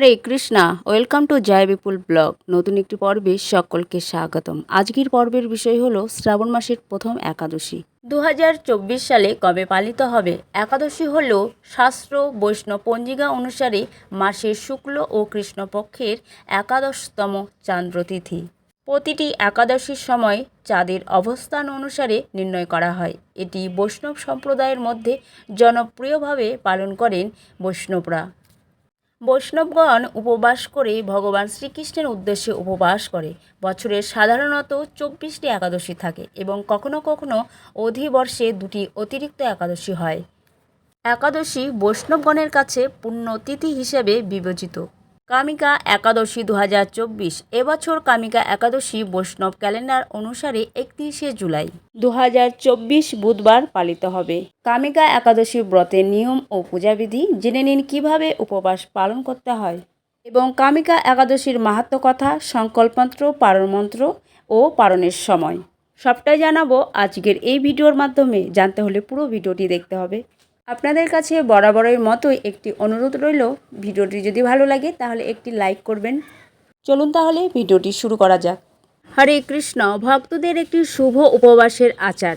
Hare Krishna, welcome to Joy Bipul blog. নতুন একটি পর্বে সকলকে স্বাগতম। আজকের পর্বের বিষয় হলো শ্রাবণ মাসের প্রথম একাদশী। দু হাজার চব্বিশ সালে কবে পালিত হবে? একাদশী হল শাস্ত্র, বৈষ্ণব পঞ্জিকা অনুসারে মাসের শুক্ল ও কৃষ্ণপক্ষের একাদশতম চান্দ্রতিথি। প্রতিটি একাদশীর সময় চাঁদের অবস্থান অনুসারে নির্ণয় করা হয়। এটি বৈষ্ণব সম্প্রদায়ের মধ্যে জনপ্রিয়ভাবে পালন করেন বৈষ্ণবরা। বৈষ্ণবগণ উপবাস করে ভগবান শ্রীকৃষ্ণের উদ্দেশ্যে উপবাস করে। বছরে সাধারণত চব্বিশটি একাদশী থাকে এবং কখনো কখনো অধিবর্ষে দুটি অতিরিক্ত একাদশী হয়। একাদশী বৈষ্ণবগণের কাছে পুণ্যতিথি হিসেবে বিবেচিত। কামিকা একাদশী দু হাজার চব্বিশ। এবছর কামিকা একাদশী বৈষ্ণব ক্যালেন্ডার অনুসারে একত্রিশে জুলাই দু হাজার চব্বিশ বুধবার পালিত হবে। কামিকা একাদশী ব্রতের নিয়ম ও পূজাবিধি জেনে নিন কীভাবে উপবাস পালন করতে হয় এবং কামিকা একাদশীর মাহাত্ম কথা, সংকল্পমন্ত্র পারণমন্ত্র ও পারণের সময়। সবটাই জানাব আজকের এই ভিডিওর মাধ্যমে। জানতে হলে পুরো ভিডিওটি দেখতে হবে। আপনাদের কাছে বরাবরের মতোই একটি অনুরোধ রইল। ভিডিওটি যদি ভালো লাগে, তাহলে একটি লাইক করবেন। চলুন তাহলে ভিডিওটি শুরু করা যাক। হরে কৃষ্ণ, ভক্তদের একটি শুভ উপবাসের আচার।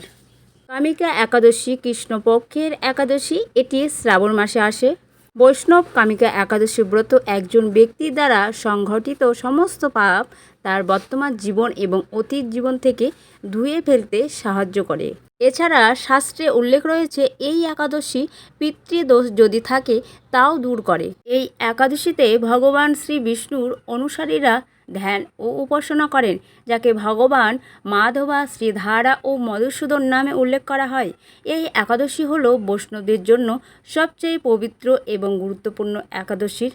কামিকা একাদশী কৃষ্ণপক্ষের একাদশী, এটি শ্রাবণ মাসে আসে। বৈষ্ণব কামিকা একাদশী ব্রত একজন ব্যক্তির দ্বারা সংঘটিত সমস্ত পাপ তার বর্তমান জীবন এবং অতীত জীবন থেকে ধুয়ে ফেলতে সাহায্য করে। এছাড়া শাস্ত্রে উল্লেখ রয়েছে, এই একাদশী পিতৃদোষ যদি থাকে, তাও দূর করে। এই একাদশীতে ভগবান শ্রী বিষ্ণুর অনুসারীরা ধ্যান ও উপাসনা করেন, যাকে ভগবান মাধবা, শ্রীধারা ও মধুসূদন নামে উল্লেখ করা হয়। এই একাদশী হল বৈষ্ণবদের জন্য সবচেয়ে পবিত্র এবং গুরুত্বপূর্ণ একাদশীর।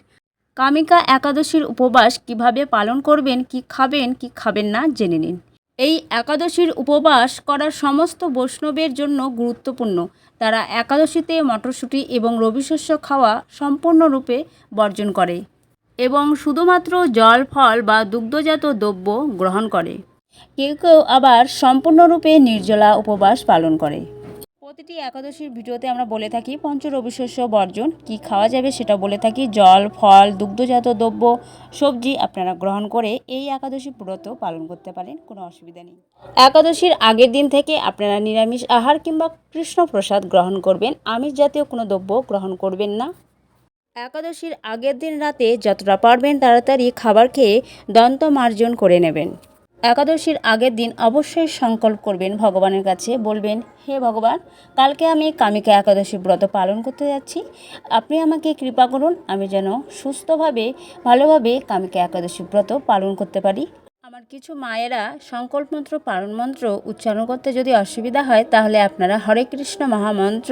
কামিকা একাদশীর উপবাস কীভাবে পালন করবেন, কি খাবেন কি খাবেন না, জেনে নিন। এই একাদশীর উপবাস করার সমস্ত বৈষ্ণবের জন্য গুরুত্বপূর্ণ। তারা একাদশীতে মটরশুঁটি এবং রবিশস্য খাওয়া সম্পূর্ণরূপে বর্জন করে এবং শুধুমাত্র জল, ফল বা দুগ্ধজাত দ্রব্য গ্রহণ করে। কেউ কেউ আবার সম্পূর্ণরূপে নির্জলা উপবাস পালন করে। প্রতিটি একাদশীর ভিডিওতে আমরা বলে থাকি পঞ্চ রবিশস্য বর্জন। কি খাওয়া যাবে সেটা বলে থাকি। জল, ফল, দুগ্ধজাত দ্রব্য, সবজি আপনারা গ্রহণ করে এই একাদশী ব্রত পালন করতে পারেন। কোনো অসুবিধা নেই। একাদশীর আগের দিন থেকে আপনারা নিরামিষ আহার কিংবা কৃষ্ণ প্রসাদ গ্রহণ করবেন। আমিষ জাতীয় কোনো দ্রব্য গ্রহণ করবেন না। একাদশীর আগের দিন রাতে যতটা পারবেন তাড়াতাড়ি খাবার খেয়ে দন্ত মার্জন করে নেবেন। একাদশীর আগের দিন অবশ্যই সংকল্প করবেন ভগবানের কাছে, বলবেন, হে ভগবান, কালকে আমি কামিকা একাদশী ব্রত পালন করতে যাচ্ছি। আপনি আমাকে কৃপা করুন, আমি যেন সুস্থভাবে, ভালোভাবে কামিকা একাদশী ব্রত পালন করতে পারি। আমার কিছু মায়েরা সংকল্প মন্ত্র, পালন মন্ত্র উচ্চারণ করতে যদি অসুবিধা হয়, তাহলে আপনারা হরে কৃষ্ণ মহামন্ত্র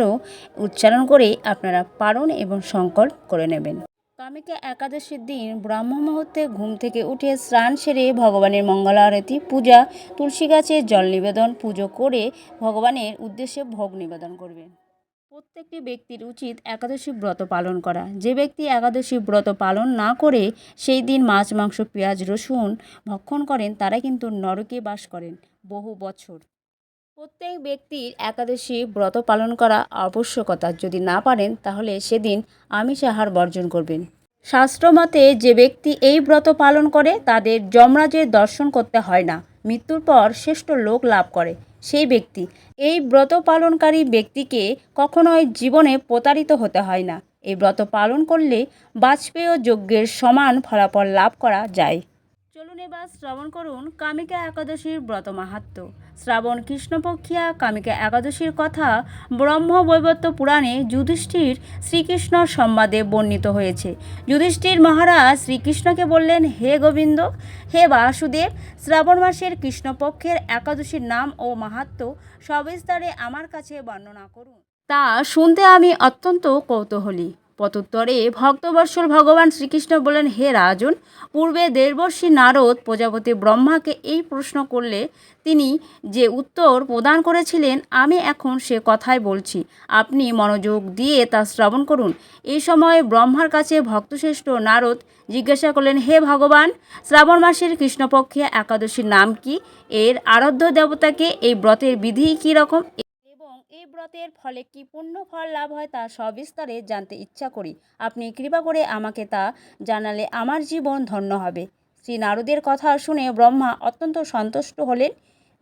উচ্চারণ করে আপনারা পালন এবং সংকল্প করে নেবেন। কামিকা একাদশীর দিন ব্রাহ্ম মুহূর্তে ঘুম থেকে উঠে স্নান সেরে ভগবানের মঙ্গল আরতি, পূজা, তুলসী গাছে জল নিবেদন, পুজো করে ভগবানের উদ্দেশ্যে ভোগ নিবেদন করবেন প্রত্যেকটি ব্যক্তির উচিত একাদশী ব্রত পালন করা। যে ব্যক্তি একাদশী ব্রত পালন না করে সেই দিন মাছ, মাংস, পেঁয়াজ, রসুন ভক্ষণ করেন তারা কিন্তু নরকে বাস করেন বহু বছর। প্রত্যেক ব্যক্তির একাদশী ব্রত পালন করা আবশ্যকতা। যদি না পারেন, তাহলে সেদিন আমিষ আহার বর্জন করবেন। শাস্ত্রমতে যে ব্যক্তি এই ব্রত পালন করে, তাদের যমরাজের দর্শন করতে হয় না। মৃত্যুর পর শ্রেষ্ঠ লোক লাভ করে। সেই ব্যক্তি, এই ব্রত পালনকারী ব্যক্তিকে কখনোই জীবনে প্রতারিত হতে হয় না। এই ব্রত পালন করলে বাজপেয় যজ্ঞের সমান ফলাফল লাভ করা যায়। এবার শ্রবণ করুন কামিকা একাদশীর ব্রত মাহাত্ম। শ্রাবণ কৃষ্ণপক্ষিয়া কামিকা একাদশীর কথা ব্রহ্ম বৈবত্য পুরাণে যুধিষ্ঠির শ্রীকৃষ্ণ সংবাদে বর্ণিত হয়েছে। যুধিষ্ঠির মহারাজ শ্রীকৃষ্ণকে বললেন, হে গোবিন্দ, হে বাসুদেব, শ্রাবণ মাসের কৃষ্ণপক্ষের একাদশীর নাম ও মাহাত্ম সবিস্তারে আমার কাছে বর্ণনা করুন। তা শুনতে আমি অত্যন্ত কৌতূহলী। প্রত্যুত্তরে ভক্তবৎসল ভগবান শ্রীকৃষ্ণ বলেন, হে রাজন, পূর্বে দেবর্ষী নারদ প্রজাপতি ব্রহ্মাকে এই প্রশ্ন করলে তিনি যে উত্তর প্রদান করেছিলেন, আমি এখন সে কথাই বলছি। আপনি মনোযোগ দিয়ে তা শ্রবণ করুন। এই সময় ব্রহ্মার কাছে ভক্তশ্রেষ্ঠ নারদ জিজ্ঞাসা করলেন, হে ভগবান, শ্রাবণ মাসের কৃষ্ণপক্ষে একাদশীর নাম কি? এর আরাধ্য দেবতাকে এই ব্রতের বিধি কী রকম? এই ব্রতের ফলে কি পুণ্য ফল লাভ হয় তা সবিস্তারে জানতে ইচ্ছা করি। আপনি কৃপা করে আমাকে তা জানালে আমার জীবন ধন্য হবে। শ্রী নারদের কথা শুনে ব্রহ্মা অত্যন্ত সন্তুষ্ট হলেন।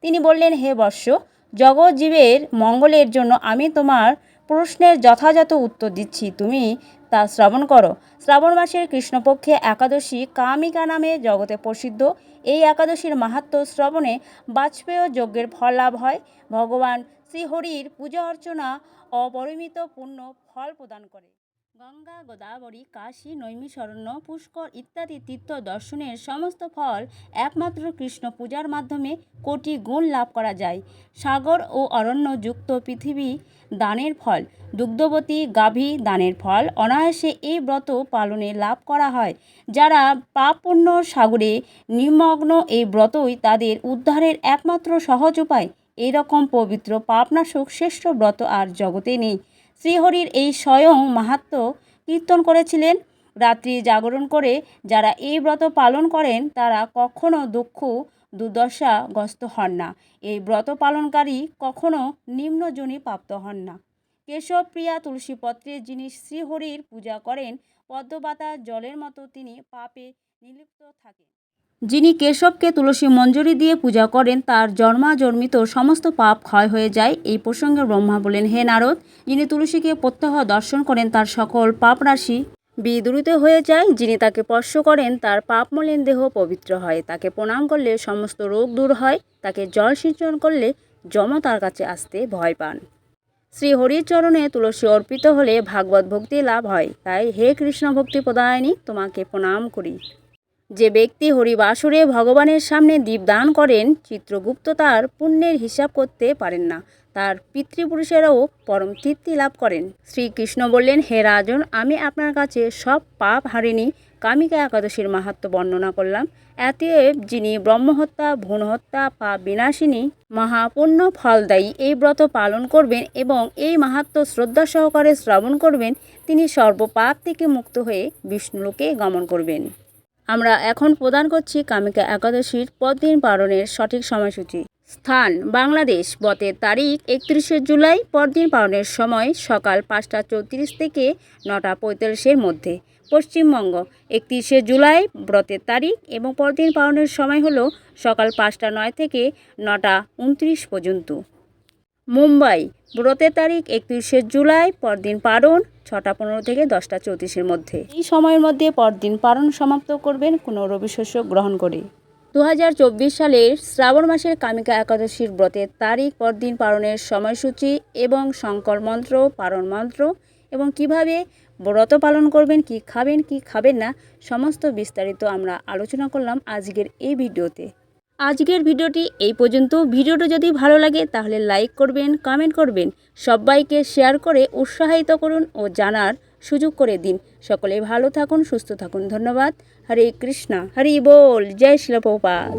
তিনি বললেন, হে বর্ষ জগৎ জীবের মঙ্গলের জন্য আমি তোমার প্রশ্নের যথাযথ উত্তর দিচ্ছি। তুমি তা শ্রবণ করো। শ্রাবণ মাসের কৃষ্ণপক্ষে একাদশী কামিকা নামে জগতে প্রসিদ্ধ। এই একাদশীর মাহাত্ম্য শ্রবণে বাজপেয় যজ্ঞের ফল লাভ হয়। ভগবান শ্রীহরির পূজা অর্চনা অপরিমিত পূর্ণ ফল প্রদান করে। গঙ্গা, গোদাবরী, কাশী নৈমিষরণ্য পুষ্কর ইত্যাদি তীর্থ দর্শনের সমস্ত ফল একমাত্র কৃষ্ণ পূজার মাধ্যমে কোটি গুণ লাভ করা যায়। সাগর ও অরণ্য যুক্ত পৃথিবী দানের ফল, দুগ্ধবতী গাভী দানের ফল, অনায়াসে এই ব্রত পালনে লাভ করা হয়। যারা পাপপুণ্য সাগরে নিমগ্ন এই ব্রতই তাদের উদ্ধারের একমাত্র সহজ উপায়। এরকম পবিত্র, পাপনাশক শ্রেষ্ঠ ব্রত আর জগতে নেই। শ্রীহরির এই স্বয়ং মাহাত্ম কীর্তন করেছিলেন। রাত্রি জাগরণ করে যারা এই ব্রত পালন করেন, তারা কখনো দুঃখ দুর্দশাগ্রস্ত হন না। এই ব্রত পালনকারী কখনো নিম্নজনী প্রাপ্ত হন না। কেশব প্রিয়া তুলসীপত্রে যিনি শ্রীহরির পূজা করেন, পদ্মপাতা জলের মতো তিনি পাপে নিলিপ্ত থাকেন যিনি কেশবকে তুলসী মঞ্জুরি দিয়ে পূজা করেন, তার জন্মাজন্মিত সমস্ত পাপ ক্ষয় হয়ে যায়। এই প্রসঙ্গে ব্রহ্মা বলেন, হে নারদ, যিনি তুলসীকে প্রত্যহ দর্শন করেন, তার সকল পাপ রাশি বিদূরিত হয়ে যায়। যিনি তাকে স্পর্শ করেন, তার পাপ মলিন দেহ পবিত্র হয়। তাকে প্রণাম করলে সমস্ত রোগ দূর হয়। তাকে জল সিঞ্চন করলে যম তার কাছে আসতে ভয় পান। শ্রী হরির চরণে তুলসী অর্পিত হলে ভাগবত ভক্তি লাভ হয়। তাই হে কৃষ্ণ ভক্তি প্রদায়নী তোমাকে প্রণাম করি। যে ব্যক্তি হরিবাসুরে ভগবানের সামনে দীপদান করেন, চিত্রগুপ্ত তার পুণ্যের হিসাব করতে পারেন না। তার পিতৃপুরুষেরাও পরম তৃপ্তি লাভ করেন। শ্রীকৃষ্ণ বললেন, হে রাজন, আমি আপনার কাছে সব পাপ হারিনি। কামিকা একাদশীর মাহাত্ম বর্ণনা করলাম। এতএব যিনি ব্রহ্মহত্যা, ভ্রূণহত্যা, পাপ বিনাশিনী, মহাপুণ্য ফলদায়ী এই ব্রত পালন করবেন এবং এই মাহাত্ম শ্রদ্ধা সহকারে শ্রবণ করবেন, তিনি সর্বপাপ থেকে মুক্ত হয়ে বিষ্ণুলোকে গমন করবেন। আমরা এখন প্রদান করছি কামিকা একাদশীর পরদিন পালনের সঠিক সময়সূচি। স্থান, বাংলাদেশ, বতের তারিখ, একত্রিশে জুলাই, পরদিন পালনের সময় সকাল পাঁচটা চৌত্রিশ থেকে নটা পঁয়তাল্লিশের মধ্যে। পশ্চিমবঙ্গ, একত্রিশে জুলাই, ব্রতের তারিখ এবং পরদিন পালনের সময় হলো সকাল পাঁচটা নয় থেকে নটা উনত্রিশ পর্যন্ত। মুম্বাই। ব্রতের তারিখ একত্রিশে জুলাই পরদিন পারণ ছটা পনেরো থেকে দশটা চৌত্রিশের মধ্যে। এই সময়ের মধ্যে পরদিন পারণ সমাপ্ত করবেন কোনো রবি শস্য গ্রহণ করে। দু হাজার চব্বিশ সালের শ্রাবণ মাসের কামিকা একাদশীর ব্রতের তারিখ পরদিন পালনের সময়সূচি এবং সংকল্প মন্ত্র পারণ মন্ত্র এবং কীভাবে ব্রত পালন করবেন কি খাবেন কি খাবেন না সমস্ত বিস্তারিত আমরা আলোচনা করলাম আজকের এই ভিডিওতে। আজকের ভিডিওটি এই পর্যন্ত। ভিডিওটি যদি ভালো লাগে, তাহলে লাইক করবেন, কমেন্ট করবেন। সবাইকে শেয়ার করে উৎসাহিত করুন ও জানার সুযোগ করে দিন। সকলে ভালো থাকুন, সুস্থ থাকুন। ধন্যবাদ। হরে কৃষ্ণা। হরি বল। জয় শিলপ্রপাত